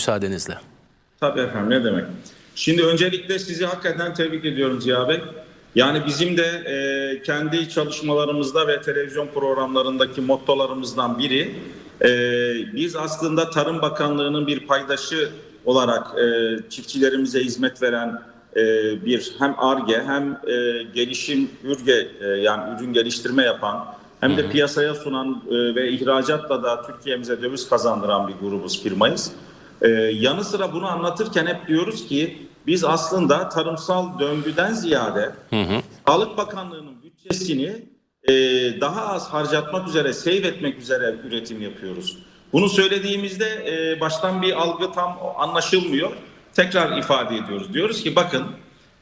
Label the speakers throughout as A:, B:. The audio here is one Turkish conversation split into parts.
A: müsaadenizle.
B: Tabii efendim ne demek. Şimdi öncelikle sizi hakikaten tebrik ediyorum Ziya Bey. Yani bizim de e, kendi çalışmalarımızda ve televizyon programlarındaki mottolarımızdan biri e, biz aslında Tarım Bakanlığı'nın bir paydaşı olarak e, çiftçilerimize hizmet veren e, bir hem ARGE hem e, gelişim ürge e, yani ürün geliştirme yapan hem de piyasaya sunan e, ve ihracatla da Türkiye'mize döviz kazandıran bir grubuz firmayız. Ee, yanı sıra bunu anlatırken hep diyoruz ki biz aslında tarımsal döngüden ziyade Sağlık Bakanlığı'nın bütçesini e, daha az harcatmak üzere, save etmek üzere üretim yapıyoruz. Bunu söylediğimizde e, baştan bir algı tam anlaşılmıyor. Tekrar ifade ediyoruz. Diyoruz ki bakın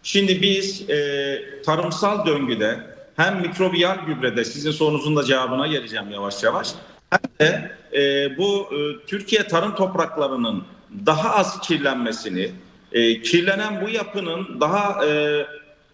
B: şimdi biz e, tarımsal döngüde hem mikrobiyal gübrede sizin sorunuzun da cevabına geleceğim yavaş yavaş hem de e, bu e, Türkiye tarım topraklarının daha az kirlenmesini, e, kirlenen bu yapının daha e,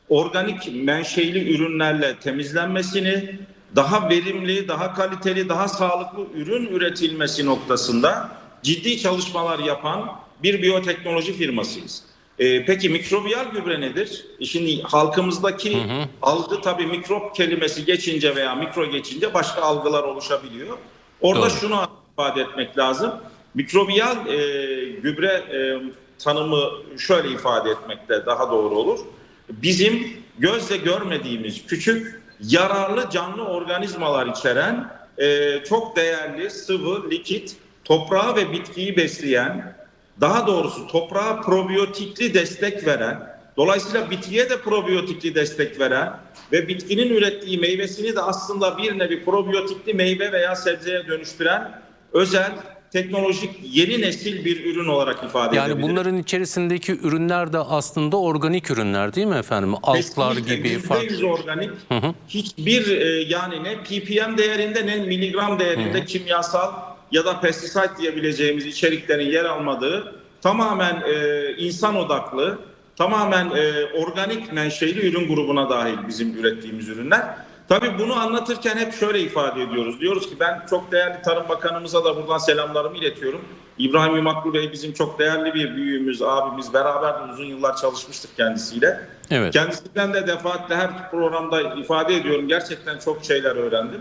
B: organik menşeli ürünlerle temizlenmesini, daha verimli, daha kaliteli, daha sağlıklı ürün üretilmesi noktasında ciddi çalışmalar yapan bir biyoteknoloji firmasıyız. E, peki mikrobiyal gübre nedir? E, Şimdi halkımızdaki algı tabii mikrop kelimesi geçince veya mikro geçince başka algılar oluşabiliyor. Orada
A: Doğru.
B: şunu ifade etmek lazım. Mikrobiyal e, gübre e, tanımı şöyle ifade etmekte daha doğru olur. Bizim gözle görmediğimiz küçük yararlı canlı organizmalar içeren e, çok değerli sıvı, likit, toprağı ve bitkiyi besleyen, daha doğrusu toprağa probiyotikli destek veren, dolayısıyla bitkiye de probiyotikli destek veren ve bitkinin ürettiği meyvesini de aslında bir nevi probiyotikli meyve veya sebzeye dönüştüren özel teknolojik yeni nesil bir ürün olarak ifade
A: Yani
B: edebiliriz.
A: bunların içerisindeki ürünler de aslında organik ürünler değil mi efendim? Altlar
B: Kesinlikle
A: gibi farklı.
B: organik. Hiçbir e, yani ne ppm değerinde ne miligram değerinde kimyasal ya da pestisit diyebileceğimiz içeriklerin yer almadığı tamamen e, insan odaklı, tamamen e, organik menşeli ürün grubuna dahil bizim ürettiğimiz ürünler. Tabii bunu anlatırken hep şöyle ifade ediyoruz. Diyoruz ki ben çok değerli Tarım Bakanımıza da buradan selamlarımı iletiyorum. İbrahim Yumaklı Bey bizim çok değerli bir büyüğümüz, abimiz. Beraber uzun yıllar çalışmıştık kendisiyle.
A: Evet.
B: Kendisinden de defaatle her programda ifade ediyorum. Gerçekten çok şeyler öğrendim.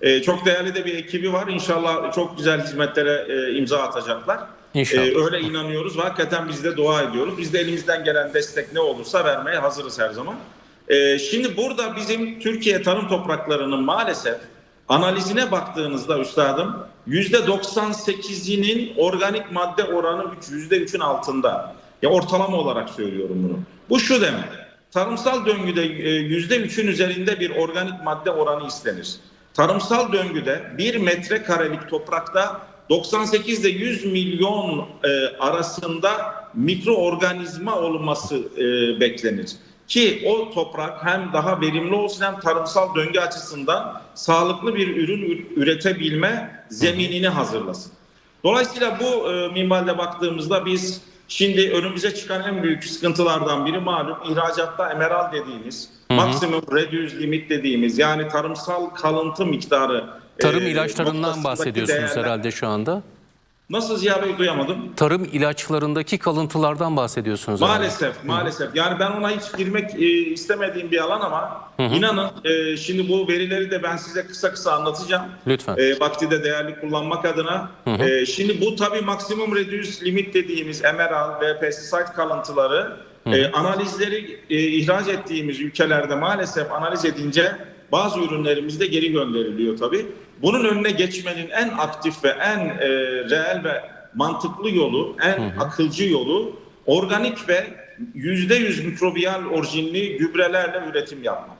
B: Ee, çok değerli de bir ekibi var. İnşallah çok güzel hizmetlere e, imza atacaklar.
A: İnşallah.
B: Ee, öyle inanıyoruz hakikaten biz de dua ediyoruz. Biz de elimizden gelen destek ne olursa vermeye hazırız her zaman. Ee, şimdi burada bizim Türkiye tarım topraklarının maalesef analizine baktığınızda üstadım %98'inin organik madde oranı üç- %3'ün altında. Ya ortalama olarak söylüyorum bunu. Bu şu demek. Tarımsal döngüde e, %3'ün üzerinde bir organik madde oranı istenir. Tarımsal döngüde 1 metrekarelik toprakta 98 ile 100 milyon e, arasında mikroorganizma olması e, beklenir. Ki o toprak hem daha verimli olsun hem tarımsal döngü açısından sağlıklı bir ürün üretebilme zeminini hazırlasın. Dolayısıyla bu e, minvalde baktığımızda biz şimdi önümüze çıkan en büyük sıkıntılardan biri malum ihracatta emeral dediğimiz, maksimum reduced limit dediğimiz yani tarımsal kalıntı miktarı
A: Tarım
B: e,
A: ilaçlarından bahsediyorsunuz
B: değerler-
A: herhalde şu anda.
B: Nasıl Ziya Bey duyamadım?
A: Tarım ilaçlarındaki kalıntılardan bahsediyorsunuz. herhalde.
B: Maalesef, maalesef. Yani ben ona hiç girmek e, istemediğim bir alan ama inanın e, şimdi bu verileri de ben size kısa kısa anlatacağım.
A: Lütfen.
B: E, vakti de değerli kullanmak adına. E, şimdi bu tabii maksimum reduce limit dediğimiz emeral ve pesticide kalıntıları e, analizleri e, ihraç ettiğimiz ülkelerde maalesef analiz edince bazı ürünlerimizde geri gönderiliyor tabii. Bunun önüne geçmenin en aktif ve en e, reel ve mantıklı yolu, en akılcı yolu organik ve yüzde yüz mikrobiyal orijinli gübrelerle üretim yapmak.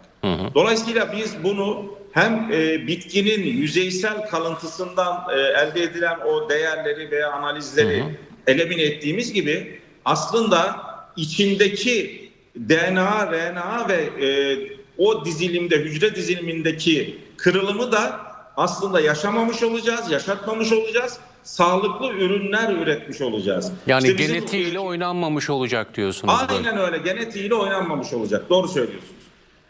B: Dolayısıyla biz bunu hem e, bitkinin yüzeysel kalıntısından e, elde edilen o değerleri veya analizleri elimine ettiğimiz gibi aslında içindeki DNA, RNA ve e, o dizilimde, hücre dizilimindeki kırılımı da aslında yaşamamış olacağız, yaşatmamış olacağız. Sağlıklı ürünler üretmiş olacağız.
A: Yani
B: İşte bizim-
A: genetiğiyle oynanmamış olacak diyorsunuz. böyle.
B: Aynen öyle. Genetiğiyle oynanmamış olacak. Doğru söylüyorsunuz.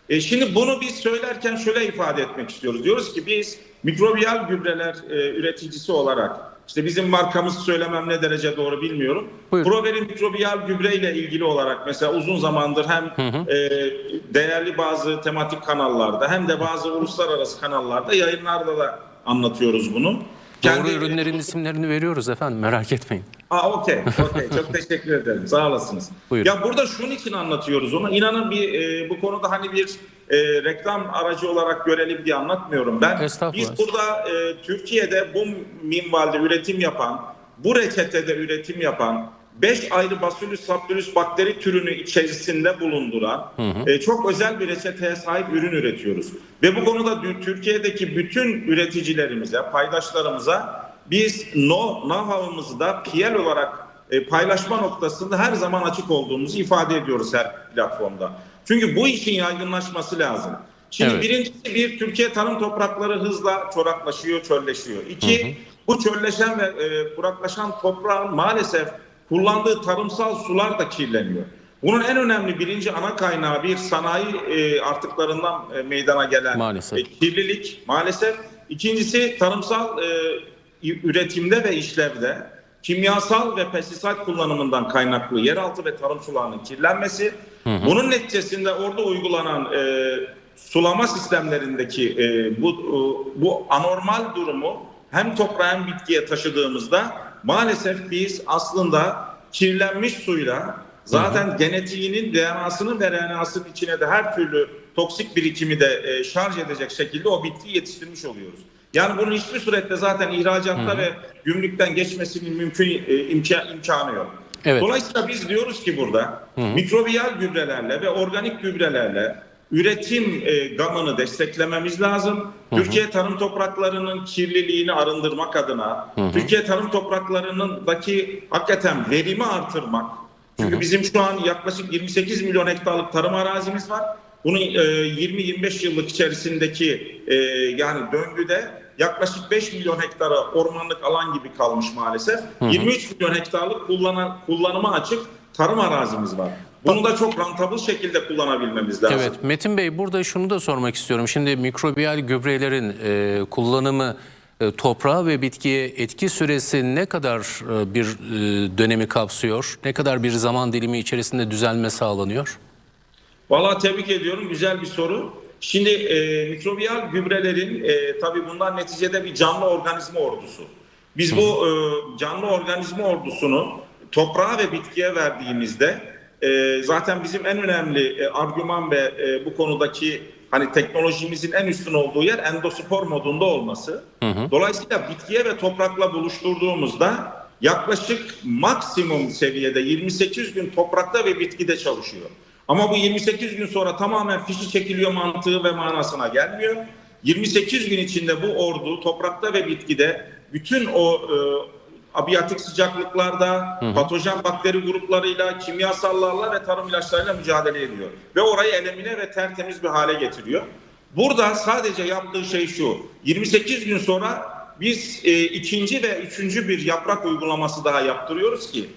B: E şimdi bunu biz söylerken şöyle ifade etmek istiyoruz. Diyoruz ki biz mikrobiyal gübreler e, üreticisi olarak işte bizim markamız söylemem ne derece doğru bilmiyorum.
A: Buyurun.
B: Proveri mikrobiyal gübre ile ilgili olarak mesela uzun zamandır hem e, değerli bazı tematik kanallarda hem de bazı uluslararası kanallarda yayınlarda da anlatıyoruz bunu.
A: Doğru
B: Kendi-
A: ürünlerin isimlerini veriyoruz efendim merak etmeyin.
B: Aa okey, okey. Çok teşekkür ederim. Sağ olasınız.
A: Buyurun.
B: Ya burada şunun için anlatıyoruz onu. İnanın bir e, bu konuda hani bir e, reklam aracı olarak görelim diye anlatmıyorum ben. Biz burada e, Türkiye'de bu minvalde üretim yapan, bu reçetede üretim yapan 5 ayrı Bacillus subtilis bakteri türünü içerisinde bulunduran e, çok özel bir reçeteye sahip ürün üretiyoruz. Ve bu konuda Türkiye'deki bütün üreticilerimize, paydaşlarımıza biz no, know-how'ımızı da PL olarak e, paylaşma noktasında her zaman açık olduğumuzu ifade ediyoruz her platformda. Çünkü bu işin yaygınlaşması lazım. Şimdi
A: Evet.
B: birincisi bir Türkiye tarım toprakları hızla çoraklaşıyor, çölleşiyor. İki, bu çölleşen ve e, kuraklaşan toprağın maalesef kullandığı tarımsal sular da kirleniyor. Bunun en önemli birinci ana kaynağı bir sanayi e, artıklarından e, meydana gelen
A: Maalesef.
B: e, kirlilik maalesef. İkincisi tarımsal e, üretimde ve işlevde kimyasal ve pestisit kullanımından kaynaklı yeraltı ve tarım sularının kirlenmesi. Bunun neticesinde orada uygulanan e, sulama sistemlerindeki e, bu e, bu anormal durumu hem toprağa hem bitkiye taşıdığımızda maalesef biz aslında kirlenmiş suyla zaten genetiğinin DNA'sının ve RNA'sının içine de her türlü toksik birikimi de e, şarj edecek şekilde o bitkiyi yetiştirmiş oluyoruz. Yani bunun hiçbir surette zaten ihracatta ve gümrükten geçmesinin mümkün e, imka- imkanı yok.
A: Evet.
B: Dolayısıyla biz diyoruz ki burada mikrobiyal gübrelerle ve organik gübrelerle üretim e, gamını desteklememiz lazım. Türkiye tarım topraklarının kirliliğini arındırmak adına, Türkiye tarım topraklarındaki hakikaten verimi artırmak. Çünkü bizim şu an yaklaşık 28 milyon hektarlık tarım arazimiz var. Bunun e, 20-25 yıllık içerisindeki e, yani döngüde yaklaşık 5 milyon hektara ormanlık alan gibi kalmış maalesef. 23 milyon hektarlık kullanan, kullanıma açık tarım arazimiz var. Bunu da çok rentable şekilde kullanabilmemiz lazım.
A: Evet Metin Bey burada şunu da sormak istiyorum. Şimdi mikrobiyal gübrelerin e, kullanımı e, toprağa ve bitkiye etki süresi ne kadar e, bir e, dönemi kapsıyor? Ne kadar bir zaman dilimi içerisinde düzelme sağlanıyor?
B: Vallahi tebrik ediyorum. Güzel bir soru. Şimdi e, mikrobiyal gübrelerin e, tabii bunlar neticede bir canlı organizma ordusu. Biz bu e, canlı organizma ordusunu toprağa ve bitkiye verdiğimizde e, zaten bizim en önemli e, argüman ve e, bu konudaki hani teknolojimizin en üstün olduğu yer endospor modunda olması. Dolayısıyla bitkiye ve toprakla buluşturduğumuzda yaklaşık maksimum seviyede 28 gün toprakta ve bitkide çalışıyor. Ama bu 28 gün sonra tamamen fişi çekiliyor mantığı ve manasına gelmiyor. 28 gün içinde bu ordu toprakta ve bitkide bütün o e, abiyatik sıcaklıklarda patojen bakteri gruplarıyla, kimyasallarla ve tarım ilaçlarıyla mücadele ediyor. Ve orayı elemine ve tertemiz bir hale getiriyor. Burada sadece yaptığı şey şu. 28 gün sonra biz e, ikinci ve üçüncü bir yaprak uygulaması daha yaptırıyoruz ki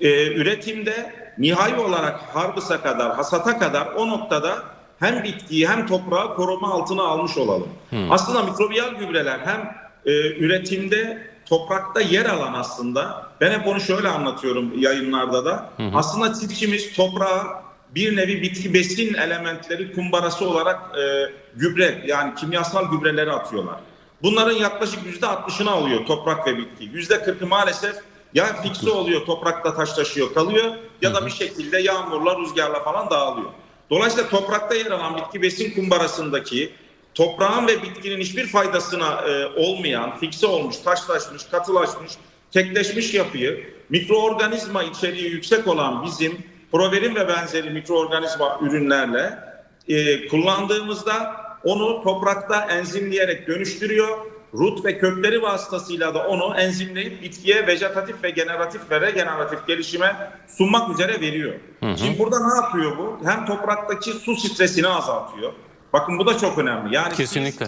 B: e, üretimde nihai olarak harbısa kadar, hasata kadar o noktada hem bitkiyi hem toprağı koruma altına almış olalım. Aslında mikrobiyal gübreler hem e, üretimde toprakta yer alan aslında ben hep onu şöyle anlatıyorum yayınlarda da. Aslında çiftçimiz toprağa bir nevi bitki besin elementleri kumbarası olarak e, gübre yani kimyasal gübreleri atıyorlar. Bunların yaklaşık yüzde 60'ını alıyor toprak ve bitki. Yüzde 40'ı maalesef ya fikse oluyor toprakta taşlaşıyor kalıyor ya da bir şekilde yağmurla rüzgarla falan dağılıyor. Dolayısıyla toprakta yer alan bitki besin kumbarasındaki toprağın ve bitkinin hiçbir faydasına e, olmayan, fikse olmuş, taşlaşmış, katılaşmış, tekleşmiş yapıyı mikroorganizma içeriği yüksek olan bizim proverin ve benzeri mikroorganizma ürünlerle e, kullandığımızda onu toprakta enzimleyerek dönüştürüyor. Rut ve kökleri vasıtasıyla da onu enzimleyip bitkiye vejetatif ve generatif ve regeneratif gelişime sunmak üzere veriyor. Şimdi burada ne yapıyor bu? Hem topraktaki su stresini azaltıyor. Bakın bu da çok önemli. Yani
A: Kesinlikle.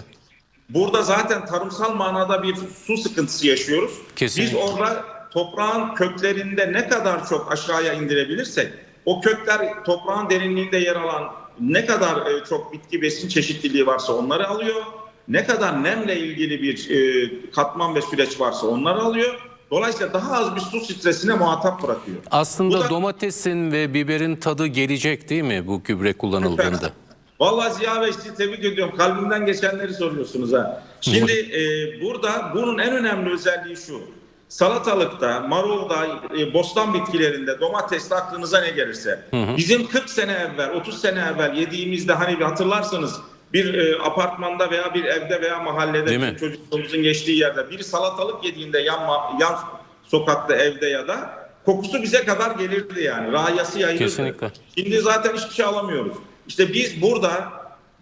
B: Burada zaten tarımsal manada bir su sıkıntısı yaşıyoruz.
A: Kesinlikle.
B: Biz orada toprağın köklerinde ne kadar çok aşağıya indirebilirsek o kökler toprağın derinliğinde yer alan ne kadar e, çok bitki besin çeşitliliği varsa onları alıyor. ne kadar nemle ilgili bir e, katman ve süreç varsa onları alıyor. Dolayısıyla daha az bir su stresine muhatap bırakıyor.
A: Aslında
B: Bu da-
A: domatesin ve biberin tadı gelecek değil mi bu gübre kullanıldığında?
B: Vallahi Ziya Bey sizi tebrik ediyorum. Kalbimden geçenleri soruyorsunuz ha. Şimdi e, burada bunun en önemli özelliği şu. Salatalıkta, marulda, e, bostan bitkilerinde, domateste aklınıza ne gelirse. Bizim 40 sene evvel, 30 sene evvel yediğimizde hani bir hatırlarsanız bir e, apartmanda veya bir evde veya mahallede çocukluğumuzun geçtiği yerde bir salatalık yediğinde yan, yan sokakta evde ya da kokusu bize kadar gelirdi yani. Rayası yayılırdı.
A: Kesinlikle.
B: Şimdi zaten hiçbir şey alamıyoruz. İşte biz burada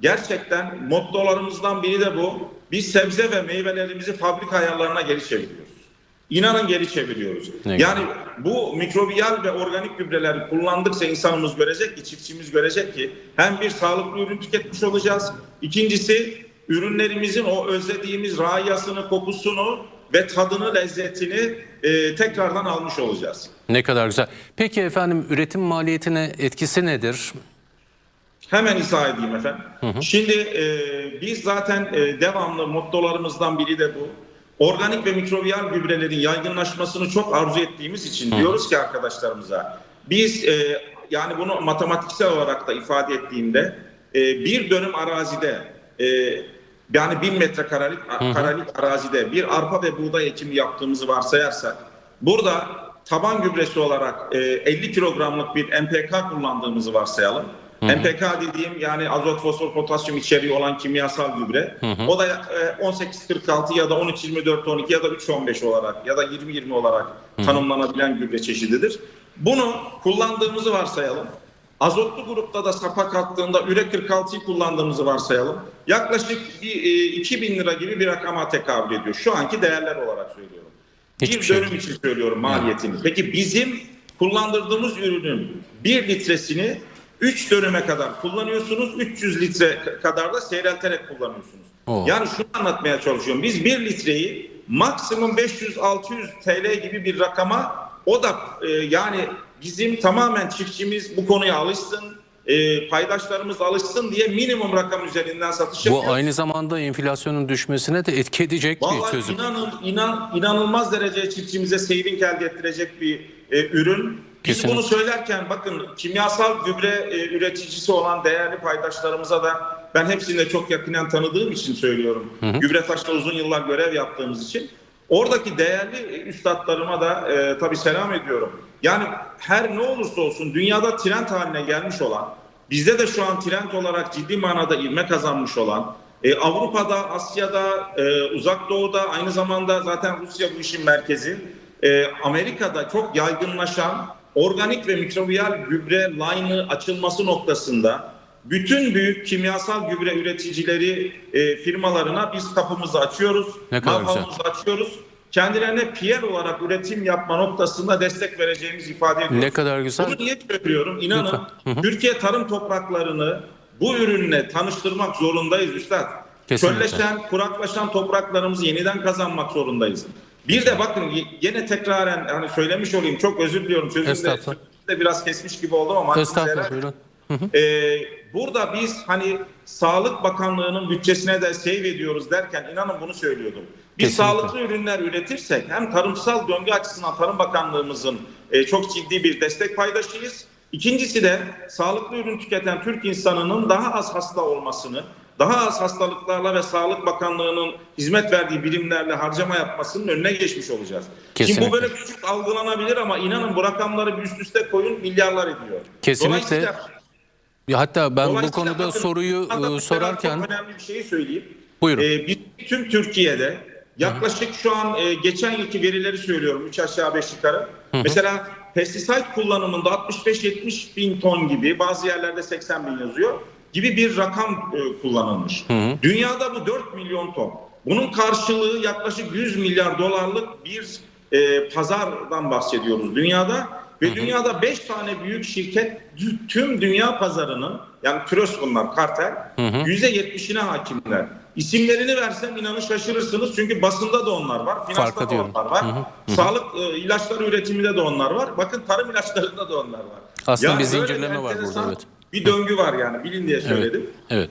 B: gerçekten mottolarımızdan biri de bu. Biz sebze ve meyvelerimizi fabrika ayarlarına geri çeviriyoruz. İnanın geri çeviriyoruz.
A: Ne
B: yani bu mikrobiyal ve organik gübreleri kullandıkça insanımız görecek ki, çiftçimiz görecek ki hem bir sağlıklı ürün tüketmiş olacağız. İkincisi ürünlerimizin o özlediğimiz rayasını, kokusunu ve tadını, lezzetini e, tekrardan almış olacağız.
A: Ne kadar güzel. Peki efendim üretim maliyetine etkisi nedir?
B: Hemen izah edeyim efendim. Şimdi e, biz zaten e, devamlı mottolarımızdan biri de bu. Organik ve mikrobiyal gübrelerin yaygınlaşmasını çok arzu ettiğimiz için diyoruz ki arkadaşlarımıza biz e, yani bunu matematiksel olarak da ifade ettiğimde e, bir dönüm arazide e, yani bin metrekarelik karelik arazide bir arpa ve buğday ekimi yaptığımızı varsayarsak burada taban gübresi olarak e, 50 kilogramlık bir NPK kullandığımızı varsayalım. NPK dediğim yani azot, fosfor, potasyum içeriği olan kimyasal gübre. O da e, 1846 ya da 1324 12 ya da 315 olarak ya da 2020 olarak tanımlanabilen gübre çeşididir. Bunu kullandığımızı varsayalım. Azotlu grupta da sapa kalktığında üre 46'yı kullandığımızı varsayalım. Yaklaşık bir, e, 2000 lira gibi bir rakama tekabül ediyor. Şu anki değerler olarak söylüyorum.
A: Hiçbir
B: bir
A: şey
B: dönüm için söylüyorum maliyetini. Peki bizim kullandırdığımız ürünün bir litresini 3 dönüme kadar kullanıyorsunuz. 300 litre kadar da seyrelterek kullanıyorsunuz.
A: Oo.
B: Yani şunu anlatmaya çalışıyorum. Biz 1 litreyi maksimum 500-600 TL gibi bir rakama o da e, yani bizim tamamen çiftçimiz bu konuya alışsın, e, paydaşlarımız alışsın diye minimum rakam üzerinden satış
A: Bu
B: yapıyoruz.
A: aynı zamanda enflasyonun düşmesine de etki edecek bir
B: Vallahi
A: çözüm.
B: inanın, inan, inanılmaz derecede çiftçimize saving elde ettirecek bir e, ürün. Biz bunu söylerken bakın kimyasal gübre e, üreticisi olan değerli paydaşlarımıza da ben hepsini de çok yakinen tanıdığım için söylüyorum. Gübre taşta uzun yıllar görev yaptığımız için. Oradaki değerli e, üstadlarıma da e, tabii selam ediyorum. Yani her ne olursa olsun dünyada trend haline gelmiş olan, bizde de şu an trend olarak ciddi manada ivme kazanmış olan, e, Avrupa'da, Asya'da, e, Uzak Doğu'da aynı zamanda zaten Rusya bu işin merkezi. E, Amerika'da çok yaygınlaşan organik ve mikrobiyal gübre line'ı açılması noktasında bütün büyük kimyasal gübre üreticileri e, firmalarına biz kapımızı açıyoruz. Know-how'umuzu açıyoruz. Kendilerine PR olarak üretim yapma noktasında destek vereceğimizi ifade ediyoruz.
A: Ne kadar güzel.
B: Bunu niye söylüyorum? İnanın.
A: Hı hı.
B: Türkiye tarım topraklarını bu ürünle tanıştırmak zorundayız üstad.
A: Kesinlikle.
B: Çölleşen, kuraklaşan topraklarımızı yeniden kazanmak zorundayız. Bir de bakın yine tekraren hani söylemiş olayım çok özür diliyorum sözümde,
A: Estağfurullah.
B: sözümde biraz kesmiş gibi oldum ama
A: Estağfurullah buyurun.
B: ee, burada biz hani Sağlık Bakanlığı'nın bütçesine de save ediyoruz derken inanın bunu söylüyordum. Biz
A: Kesinlikle.
B: sağlıklı ürünler üretirsek hem tarımsal döngü açısından Tarım Bakanlığımızın e, çok ciddi bir destek paydaşıyız. İkincisi de sağlıklı ürün tüketen Türk insanının daha az hasta olmasını, daha az hastalıklarla ve Sağlık Bakanlığı'nın hizmet verdiği birimlerle harcama yapmasının önüne geçmiş olacağız. Şimdi
A: Kesinlikle.
B: bu böyle küçük algılanabilir ama inanın bu rakamları bir üst üste koyun milyarlar ediyor.
A: Kesinlikle. Ya hatta ben bu konuda
B: bakın,
A: soruyu
B: ben
A: sorarken
B: çok önemli bir şeyi söyleyeyim.
A: Buyurun.
B: Ee, biz tüm Türkiye'de yaklaşık şu an e, geçen yılki verileri söylüyorum 3 aşağı 5 yukarı. Mesela pestisit kullanımında 65-70 bin ton gibi bazı yerlerde 80 bin yazıyor gibi bir rakam e, kullanılmış. Dünyada bu 4 milyon ton. Bunun karşılığı yaklaşık 100 milyar dolarlık bir e, pazardan bahsediyoruz dünyada. Ve dünyada 5 tane büyük şirket tüm dünya pazarının yani küres bunlar kartel %70'ine hakimler. İsimlerini versem inanın şaşırırsınız çünkü basında da onlar var, finansta da onlar var, sağlık e, ilaçları üretiminde de onlar var, bakın tarım ilaçlarında da onlar var.
A: Aslında bir
B: böyle
A: zincirleme var burada, evet.
B: Bir döngü var yani bilin diye söyledim.
A: Evet.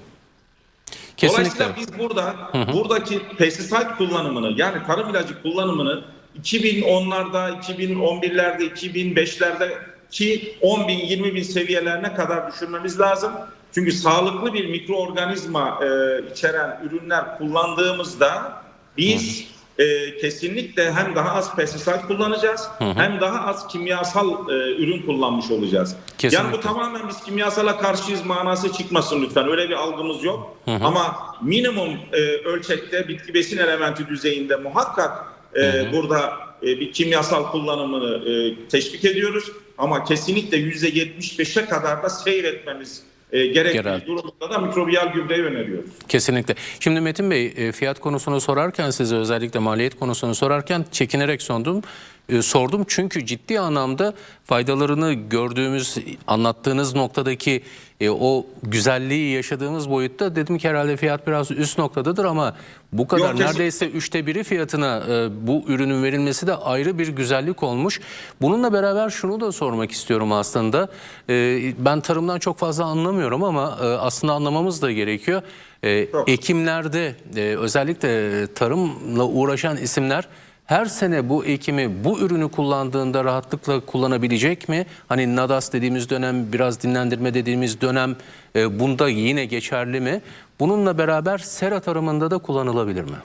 A: Kesinlikle.
B: Dolayısıyla biz burada buradaki pestisayt kullanımını yani tarım ilacı kullanımını 2010'larda, 2011'lerde, 2005'lerde ki 10 bin, 20 bin seviyelerine kadar düşürmemiz lazım. Çünkü sağlıklı bir mikroorganizma e, içeren ürünler kullandığımızda biz e, kesinlikle hem daha az pestisayt kullanacağız hem daha az kimyasal e, ürün kullanmış olacağız. Yani
A: Kesinlikle.
B: bu tamamen biz kimyasala karşıyız manası çıkmasın lütfen. Öyle bir algımız yok. Ama minimum e, ölçekte bitki besin elementi düzeyinde muhakkak e, burada e, bir kimyasal kullanımını e, teşvik ediyoruz. Ama kesinlikle %75'e kadar da seyretmemiz e, gerektiği
A: Genel.
B: durumda da mikrobiyal gübreyi öneriyoruz.
A: Kesinlikle. Şimdi Metin Bey e, fiyat konusunu sorarken size özellikle maliyet konusunu sorarken çekinerek sondum. E, sordum çünkü ciddi anlamda faydalarını gördüğümüz, anlattığınız noktadaki e, o güzelliği yaşadığımız boyutta dedim ki herhalde fiyat biraz üst noktadadır ama bu kadar
B: Yok,
A: neredeyse üçte biri fiyatına e, bu ürünün verilmesi de ayrı bir güzellik olmuş. Bununla beraber şunu da sormak istiyorum aslında. E, ben tarımdan çok fazla anlamıyorum ama e, aslında anlamamız da gerekiyor. E, ekimlerde e, özellikle tarımla uğraşan isimler her sene bu ekimi, bu ürünü kullandığında rahatlıkla kullanabilecek mi? Hani NADAS dediğimiz dönem, biraz dinlendirme dediğimiz dönem e, bunda yine geçerli mi? Bununla beraber sera tarımında da kullanılabilir mi?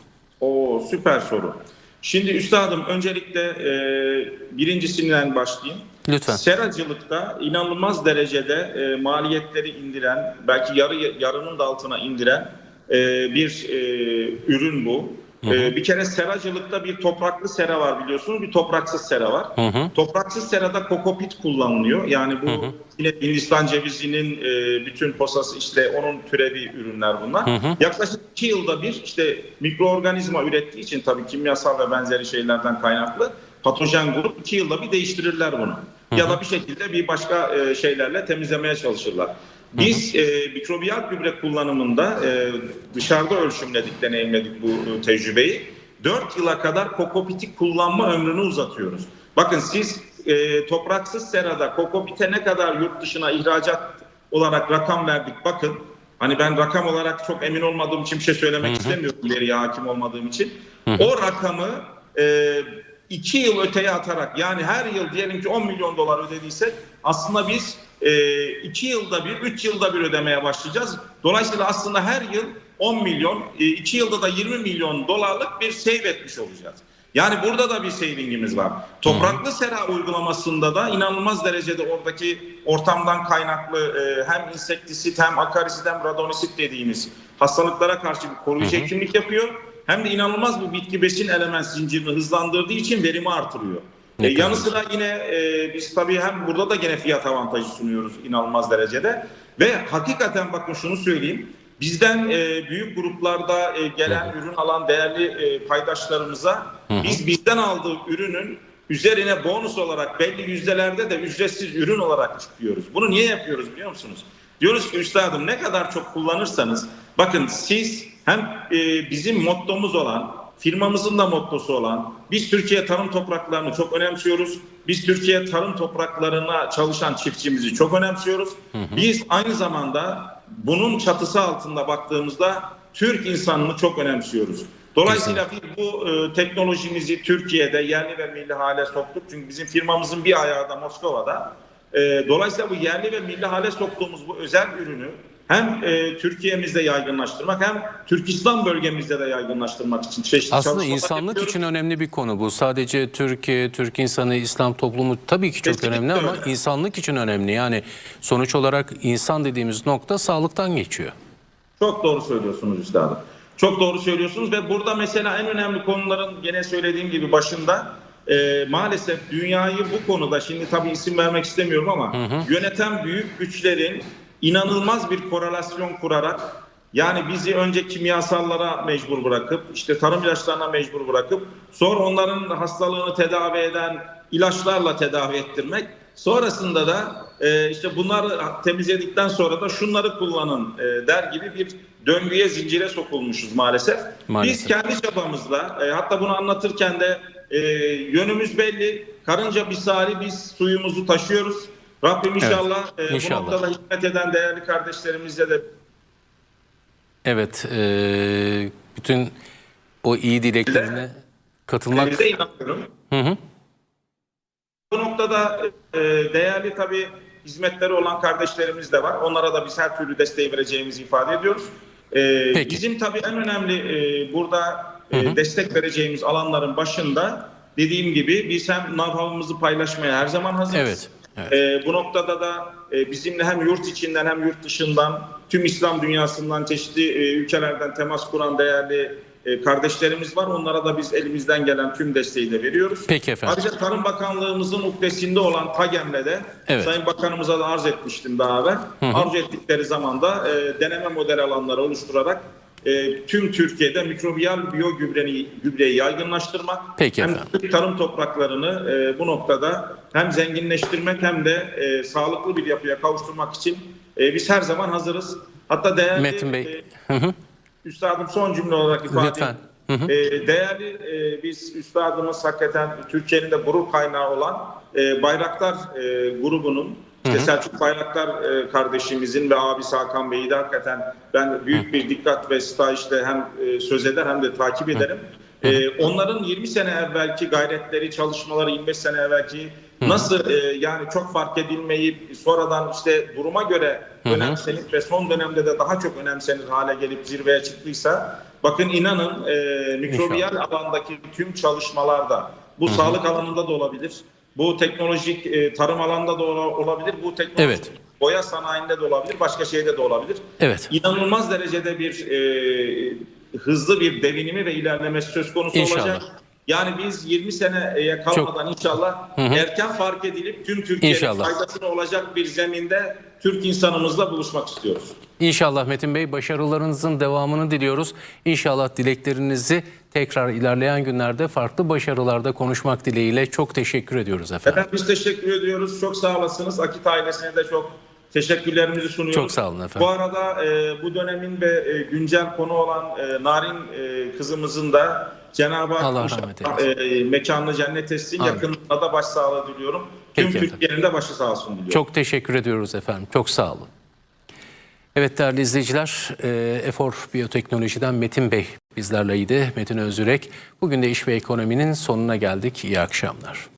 B: O süper soru. Şimdi üstadım öncelikle e, birincisinden başlayayım.
A: Lütfen.
B: Seracılıkta inanılmaz derecede e, maliyetleri indiren, belki yarı yarının da altına indiren e, bir e, ürün bu. E, bir kere seracılıkta bir topraklı sera var biliyorsunuz, bir topraksız sera var. Topraksız serada kokopit kullanılıyor. Yani bu yine Hindistan cevizinin e, bütün posası işte onun türevi ürünler bunlar. Yaklaşık iki yılda bir işte mikroorganizma ürettiği için tabii kimyasal ve benzeri şeylerden kaynaklı patojen grup iki yılda bir değiştirirler bunu. Ya da bir şekilde bir başka e, şeylerle temizlemeye çalışırlar. Biz e, mikrobiyal gübre kullanımında e, dışarıda ölçümledik, deneyimledik bu e, tecrübeyi. 4 yıla kadar kokopiti kullanma ömrünü uzatıyoruz. Bakın siz e, topraksız serada kokopite ne kadar yurt dışına ihracat olarak rakam verdik bakın. Hani ben rakam olarak çok emin olmadığım için bir şey söylemek istemiyorum veriye hakim olmadığım için. O rakamı e, iki yıl öteye atarak yani her yıl diyelim ki 10 milyon dolar ödediysek aslında biz e, iki yılda bir, üç yılda bir ödemeye başlayacağız. Dolayısıyla aslında her yıl 10 milyon, e, iki yılda da 20 milyon dolarlık bir save etmiş olacağız. Yani burada da bir savingimiz var. Topraklı sera uygulamasında da inanılmaz derecede oradaki ortamdan kaynaklı e, hem insektisit hem akarisit hem radonisit dediğimiz hastalıklara karşı bir koruyucu hekimlik yapıyor. Hem de inanılmaz bir bitki besin element zincirini hızlandırdığı için verimi artırıyor.
A: Ne
B: E, yanı sıra yine e, biz tabii hem burada da gene fiyat avantajı sunuyoruz inanılmaz derecede. Ve hakikaten bakın şunu söyleyeyim. Bizden e, büyük gruplarda e, gelen ürün alan değerli e, paydaşlarımıza biz bizden aldığı ürünün üzerine bonus olarak belli yüzdelerde de ücretsiz ürün olarak çıkıyoruz. Bunu niye yapıyoruz biliyor musunuz? Diyoruz ki üstadım ne kadar çok kullanırsanız bakın siz hem e, bizim mottomuz olan firmamızın da mottosu olan biz Türkiye tarım topraklarını çok önemsiyoruz. Biz Türkiye tarım topraklarına çalışan çiftçimizi çok önemsiyoruz. Biz aynı zamanda bunun çatısı altında baktığımızda Türk insanını çok önemsiyoruz. Dolayısıyla biz bu e, teknolojimizi Türkiye'de yerli ve milli hale soktuk. Çünkü bizim firmamızın bir ayağı da Moskova'da. E, dolayısıyla bu yerli ve milli hale soktuğumuz bu özel ürünü hem e, Türkiye'mizde yaygınlaştırmak hem Türkistan bölgemizde de yaygınlaştırmak için çeşitli
A: Aslında insanlık
B: yapıyoruz.
A: için önemli bir konu bu. Sadece Türkiye, Türk insanı, İslam toplumu tabii ki çok
B: Kesinlikle
A: önemli ama
B: öyle.
A: insanlık için önemli. Yani sonuç olarak insan dediğimiz nokta sağlıktan geçiyor.
B: Çok doğru söylüyorsunuz üstadım. Çok doğru söylüyorsunuz ve burada mesela en önemli konuların gene söylediğim gibi başında e, maalesef dünyayı bu konuda şimdi tabii isim vermek istemiyorum ama yöneten büyük güçlerin inanılmaz bir korelasyon kurarak yani bizi önce kimyasallara mecbur bırakıp işte tarım ilaçlarına mecbur bırakıp sonra onların hastalığını tedavi eden ilaçlarla tedavi ettirmek sonrasında da e, işte bunları temizledikten sonra da şunları kullanın e, der gibi bir döngüye zincire sokulmuşuz maalesef.
A: Maalesef.
B: Biz kendi çabamızla e, hatta bunu anlatırken de e, yönümüz belli. Karınca misali biz suyumuzu taşıyoruz. Rabbim inşallah, e,
A: inşallah.
B: bu noktada hizmet eden değerli kardeşlerimizle de
A: Evet, e, bütün o iyi dileklerine katılmak.
B: Bize inanıyorum. Bu noktada e, değerli tabii hizmetleri olan kardeşlerimiz de var. Onlara da biz her türlü desteği vereceğimizi ifade ediyoruz. E,
A: Peki.
B: Bizim tabii en önemli e, burada e, destek vereceğimiz alanların başında dediğim gibi biz hem know-how'ımızı paylaşmaya her zaman hazırız.
A: Evet, evet.
B: E, bu noktada da e, bizimle hem yurt içinden hem yurt dışından tüm İslam dünyasından çeşitli e, ülkelerden temas kuran değerli e, kardeşlerimiz var. Onlara da biz elimizden gelen tüm desteği de veriyoruz.
A: Peki efendim.
B: Ayrıca Tarım Bakanlığımızın ukdesinde olan TAGEM'le de
A: Evet.
B: Sayın Bakanımıza da arz etmiştim daha evvel. Arz ettikleri zaman da e, deneme model alanları oluşturarak e, tüm Türkiye'de mikrobiyal biyo gübreni, gübreyi yaygınlaştırmak
A: Peki
B: hem
A: efendim.
B: Tarım topraklarını e, bu noktada hem zenginleştirmek hem de e, sağlıklı bir yapıya kavuşturmak için e, biz her zaman hazırız. Hatta değerli
A: Metin
B: e,
A: Bey. Hı hı.
B: Üstadım son cümle olarak ifade
A: Lütfen.
B: Ee, değerli e, biz üstadımız hakikaten Türkiye'nin de gurur kaynağı olan e, Bayraktar e, grubunun işte Selçuk Bayraktar e, kardeşimizin ve abisi Hakan Bey'i de hakikaten ben büyük bir dikkat ve stajla hem e, söz eder hem de takip ederim. E, onların 20 sene evvelki gayretleri, çalışmaları 25 sene evvelki nasıl e, yani çok fark edilmeyip sonradan işte duruma göre önemsenip ve son dönemde de daha çok önemsenir hale gelip zirveye çıktıysa bakın inanın e, mikrobiyal alandaki tüm çalışmalarda bu sağlık alanında da olabilir. Bu teknolojik e, tarım alanında da ola- olabilir. Bu teknolojik
A: Evet.
B: boya sanayinde de olabilir. Başka şeyde de olabilir.
A: Evet.
B: İnanılmaz derecede bir e, hızlı bir devinimi ve ilerlemesi söz konusu
A: İnşallah.
B: olacak. Yani biz 20 seneye kalmadan inşallah erken fark edilip tüm Türkiye'nin
A: İnşallah.
B: faydasına olacak bir zeminde Türk insanımızla buluşmak istiyoruz.
A: İnşallah Metin Bey başarılarınızın devamını diliyoruz. İnşallah dileklerinizi tekrar ilerleyen günlerde farklı başarılarda konuşmak dileğiyle çok teşekkür ediyoruz efendim.
B: Efendim biz teşekkür ediyoruz. Çok sağ olasınız. Akit ailesine de çok teşekkürlerimizi sunuyoruz.
A: Çok sağ olun efendim.
B: Bu arada e, bu dönemin ve e, güncel konu olan e, Narin e, kızımızın da Cenab-ı Hak
A: Allah rahmet eylesin.
B: e, mekanını cennet etsin.
A: Amin.
B: Da başsağlığı diliyorum. Tüm. Türkiye'nin de başı sağ olsun diliyorum.
A: Çok teşekkür ediyoruz efendim. Çok sağ olun. Evet değerli izleyiciler, e, Efor Biyoteknoloji'den Metin Bey bizlerleydi. Metin Özürek. Bugün de iş ve ekonominin sonuna geldik. İyi akşamlar.